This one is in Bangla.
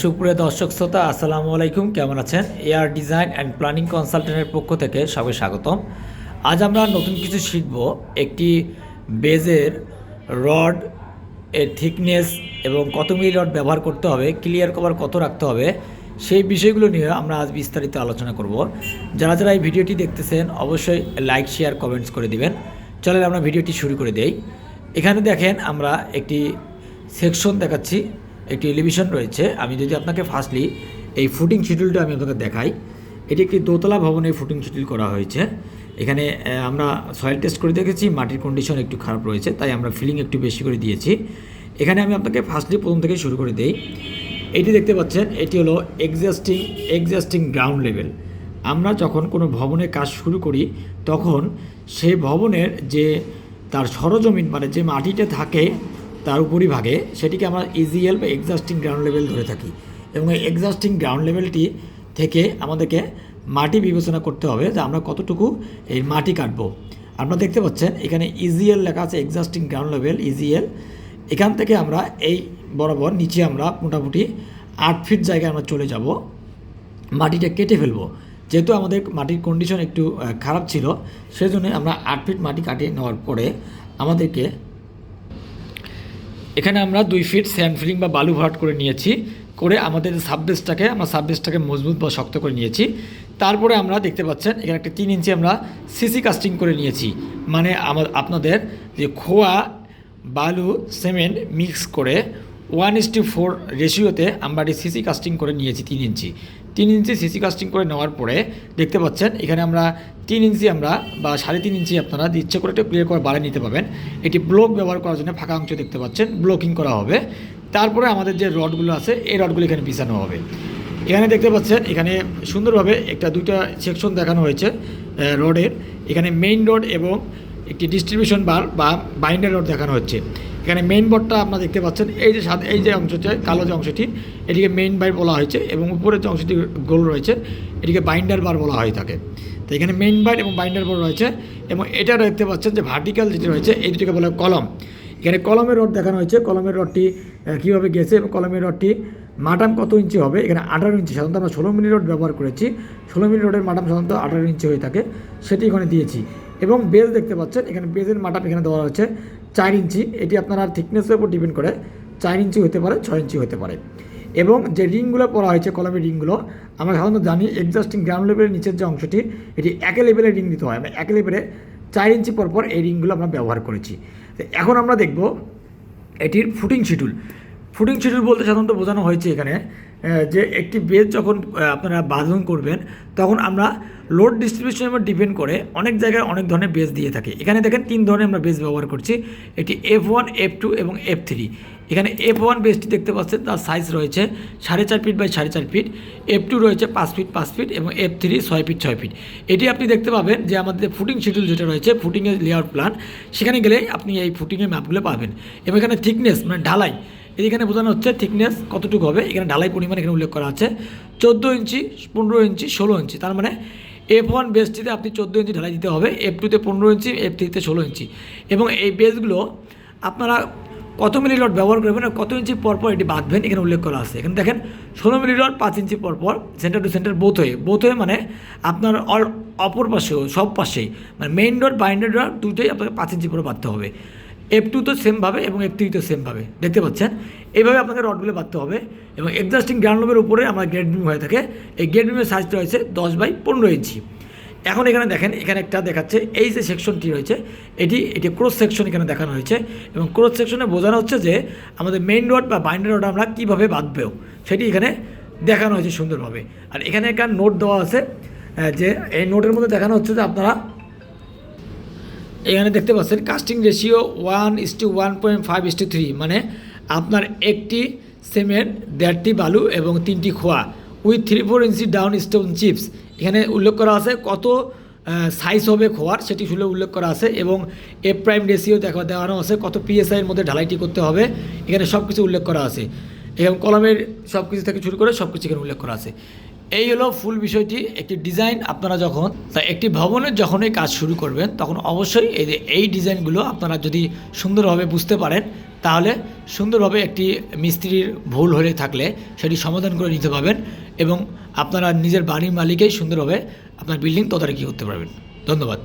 সুপ্রিয় দর্শক শ্রোতা, আসসালামু আলাইকুম। কেমন আছেন? এয়ার ডিজাইন অ্যান্ড প্ল্যানিং কনসালটেন্টের পক্ষ থেকে সবাই স্বাগতম। আজ আমরা নতুন কিছু শিখব। একটি বেজের রড এর থিকনেস এবং কত মিলি রড ব্যবহার করতে হবে, ক্লিয়ার কভার কত রাখতে হবে, সেই বিষয়গুলো নিয়ে আমরা আজ বিস্তারিত আলোচনা করব। যারা যারা এই ভিডিওটি দেখতেছেন, অবশ্যই লাইক, শেয়ার, কমেন্টস করে দিবেন। চলেন আমরা ভিডিওটি শুরু করে দেই। এখানে দেখেন আমরা একটি সেকশন দেখাচ্ছি। একটি এলিভেশন রয়েছে। আমি যদি আপনাকে ফার্স্টলি এই ফুটিং শিডিউলটা আমি আপনাকে দেখাই, এটি একটি দোতলা ভবনে ফুটিং শিডিউল করা হয়েছে। এখানে আমরা সয়েল টেস্ট করে দেখেছি, মাটির কন্ডিশন একটু খারাপ রয়েছে, তাই আমরা ফিলিং একটু বেশি করে দিয়েছি। এখানে আমি আপনাকে ফার্স্টলি প্রথম থেকে শুরু করে দেই। এটি দেখতে পাচ্ছেন, এটি হলো এক্সাস্টিং এক্সাস্টিং গ্রাউন্ড লেভেল আমরা যখন কোনো ভবনে কাজ শুরু করি, তখন সেই ভবনের যে তার সরজমিন মানে যে মাটিটা থাকে তার উপরিভাগে সেটিকে আমরা ইজিএল বা এক্সাস্টিং গ্রাউন্ড লেভেল ধরে থাকি। এবং এই এক্সাস্টিং গ্রাউন্ড লেভেলটি থেকে আমাদেরকে মাটি বিবেচনা করতে হবে যে আমরা কতটুকু এই মাটি কাটবো। আপনারা দেখতে পাচ্ছেন, এখানে ইজিএল লেখা আছে এক্সাস্টিং গ্রাউন্ড লেভেল ইজিএল এখান থেকে আমরা এই বরাবর নিচে আমরা মোটামুটি আট ফিট জায়গায় আমরা চলে যাব। মাটিটা কেটে ফেলব। যেহেতু আমাদের মাটির কন্ডিশন একটু খারাপ ছিল, সেজন্য আমরা আট ফিট মাটি কাটিয়ে নেওয়ার পরে আমাদেরকে এখানে আমরা দুই ফিট স্যান্ড ফিলিং বা বালু ভরাট করে নিয়েছি, করে আমাদের সাববেসটাকে, আমরা সাববেসটাকে মজবুত বা শক্ত করে নিয়েছি। তারপরে আমরা দেখতে পাচ্ছেন, এখানে একটা তিন ইঞ্চি আমরা সিসি কাস্টিং করে নিয়েছি। মানে আমার আপনাদের যে খোয়া, বালু সিমেন্ট মিক্স করে ওয়ান ইস টু ফোর রেশিওতে আমরা এটি সিসি কাস্টিং করে নিয়েছি তিন ইঞ্চি। তিন ইঞ্চি সিসি কাস্টিং করে নেওয়ার পরে দেখতে পাচ্ছেন, এখানে আমরা তিন ইঞ্চি আমরা বা সাড়ে তিন ইঞ্চি আপনারা ইচ্ছে করে একটু ক্লিয়ার করে বাড়িয়ে নিতে পারবেন। এটি ব্লক ব্যবহার করার জন্য ফাঁকা অংশ দেখতে পাচ্ছেন ব্লকিং করা হবে। তারপরে আমাদের যে রডগুলো আছে, এই রডগুলো এখানে বিছানো হবে। এখানে দেখতে পাচ্ছেন, এখানে সুন্দরভাবে একটা দুইটা সেকশন দেখানো হয়েছে রডের। এখানে মেইন রড এবং একটি ডিস্ট্রিবিউশন বার বা বাইন্ডার রড দেখানো হচ্ছে। এখানে মেইন বোর্ডটা আপনারা দেখতে পাচ্ছেন, এই যে সাদা এই যে অংশটি, কালো যে অংশটি, এটিকে মেইন বার বলা হয়েছে এবং উপরের যে অংশটি গোল রয়েছে, এটিকে বাইন্ডার বার বলা হয়ে থাকে। তো এখানে মেইন বার এবং বাইন্ডার বার রয়েছে এবং এটা দেখতে পাচ্ছেন যে ভার্টিক্যাল যেটি রয়েছে, এই দুটিকে বলা কলম। এখানে কলমের রড দেখানো হয়েছে, কলমের রডটি কীভাবে গেছে এবং কলমের রডটি মাটাম কত ইঞ্চি হবে? এখানে আঠারো ইঞ্চি, সাধারণত আমরা ষোলো মিলি রড ব্যবহার করেছি। ষোলো মিলি রডের মাটাম সাধারণত আঠারো ইঞ্চি হয়ে থাকে, সেটি এখানে দিয়েছি। এবং বেজ দেখতে পাচ্ছেন, এখানে বেজের মাটাম এখানে দেওয়া হচ্ছে চার ইঞ্চি, এটি আপনার থিকনেসের উপর ডিপেন্ড করে, চার ইঞ্চি হতে পারে, ছয় ইঞ্চি হতে পারে। এবং যে রিংগুলো পরা হয়েছে কলমের রিংগুলো, আমরা সাধারণত জানি এক্সাস্টিং গ্রাউন্ড লেভেলের নিচের যে অংশটি, এটি একে লেভেলের রিং দিতে হয়। আমরা একে লেভেলে চার ইঞ্চি পর পর এই রিংগুলো আমরা ব্যবহার করেছি। এখন আমরা দেখব এটির ফুটিং শিডিউল ফুটিং শিডিউল বলতে সাধারণত বোঝানো হয়েছে এখানে যে একটি বেজ যখন আপনারা বাঁধন করবেন, তখন আমরা লোড ডিস্ট্রিবিউশনের উপর ডিপেন্ড করে অনেক জায়গায় অনেক ধরনের বেজ দিয়ে থাকি। এখানে দেখেন তিন ধরনের আমরা বেজ ব্যবহার করছি, একটি এফ ওয়ান এফ টু এবং এফ থ্রি এখানে এফ ওয়ান বেসটি দেখতে পাচ্ছেন, তার সাইজ রয়েছে সাড়ে চার ফিট বাই সাড়ে চার ফিট এফ টু রয়েছে পাঁচ ফিট পাঁচ ফিট এবং এফ থ্রি ছয় ফিট ছয় ফিট এটি আপনি দেখতে পাবেন যে আমাদের ফুটিং শিডিউল যেটা রয়েছে ফুটিংয়ের লেআউট প্ল্যান সেখানে গেলে আপনি এই ফুটিংয়ের ম্যাপগুলো পাবেন। এবং এখানে থিকনেস মানে ঢালাই এখানে বোঝানো হচ্ছে থিকনেস কতটুকু হবে। এখানে ঢালাই পরিমাণ এখানে উল্লেখ করা আছে। চোদ্দ ইঞ্চি, পনেরো ইঞ্চি, ষোলো ইঞ্চি। তার মানে এফ ওয়ান বেসটিতে আপনি চোদ্দ ইঞ্চি ঢালাই দিতে হবে। এফ টুতে পনেরো ইঞ্চি এফ থ্রিতে ষোলো ইঞ্চি। এবং এই বেসগুলো আপনারা কত মিলি রড ব্যবহার করবেন আর কত ইঞ্চি পর পর এটি বাঁধবেন, এখানে উল্লেখ করা আছে। এখানে দেখেন, ষোলো মিলি রড পাঁচ ইঞ্চি পর পর সেন্টার টু সেন্টার বোথ হয়ে। বোথ হয়ে মানে আপনার অপর পাশেও, সব পাশেই মানে মেইন রড বাইন্ডার রড দুটোই আপনাকে পাঁচ ইঞ্চি করে বাঁধতে হবে। এফ টু তো সেমভাবে এবং এফ থ্রি তো সেমভাবে দেখতে পাচ্ছেন? এইভাবে আপনাকে রডগুলো বাঁধতে হবে এবং এক্সাস্টিং গ্রাউন্ডের উপরে আমরা গ্রেড বিম হয়ে থাকে। এই গ্রেড বিমের সাইজটা রয়েছে দশ বাই পনেরো ইঞ্চি। এখন এখানে দেখেন, এখানে একটা দেখাচ্ছে, এই যে সেকশনটি রয়েছে, এটি এটি ক্রস সেকশন এখানে দেখানো হয়েছে এবং ক্রস সেকশনে বোঝানো হচ্ছে যে আমাদের মেইন রড বা বাইন্ডার রড আমরা কীভাবে বাঁধবেও, সেটি এখানে দেখানো হয়েছে সুন্দরভাবে। আর এখানে একটা নোট দেওয়া আছে যে এই নোটের মধ্যে দেখানো হচ্ছে যে আপনারা এখানে দেখতে পাচ্ছেন casting ratio one is two one point five is two three মানে আপনার একটি সিমেন্ট দেড়টি বালু এবং তিনটি খোয়া with three four inch down stone chips এখানে উল্লেখ করা আছে কত সাইজ হবে খোয়ার, সেটি শুলে উল্লেখ করা আছে এবং এ প্রাইম রেশিও দেখা দেওয়ানো আছে কত পিএসআইয়ের মধ্যে ঢালাইটি করতে হবে। এখানে সব কিছু উল্লেখ করা আছে এবং কলমের সব কিছু থেকে শুরু করে সব কিছু এখানে উল্লেখ করা আছে। এই হলো ফুল বিষয়টি, একটি ডিজাইন আপনারা যখন তা একটি ভবনের যখনই কাজ শুরু করবেন, তখন অবশ্যই এই যে এই ডিজাইনগুলো আপনারা যদি সুন্দরভাবে বুঝতে পারেন, তাহলে সুন্দরভাবে একটি মিস্ত্রির ভুল হয়ে থাকলে সেটি সমাধান করে নিতে পারবেন এবং আপনারা নিজের বাড়ির মালিকেই সুন্দরভাবে আপনার বিল্ডিং তদারকি করতে পারবেন। ধন্যবাদ।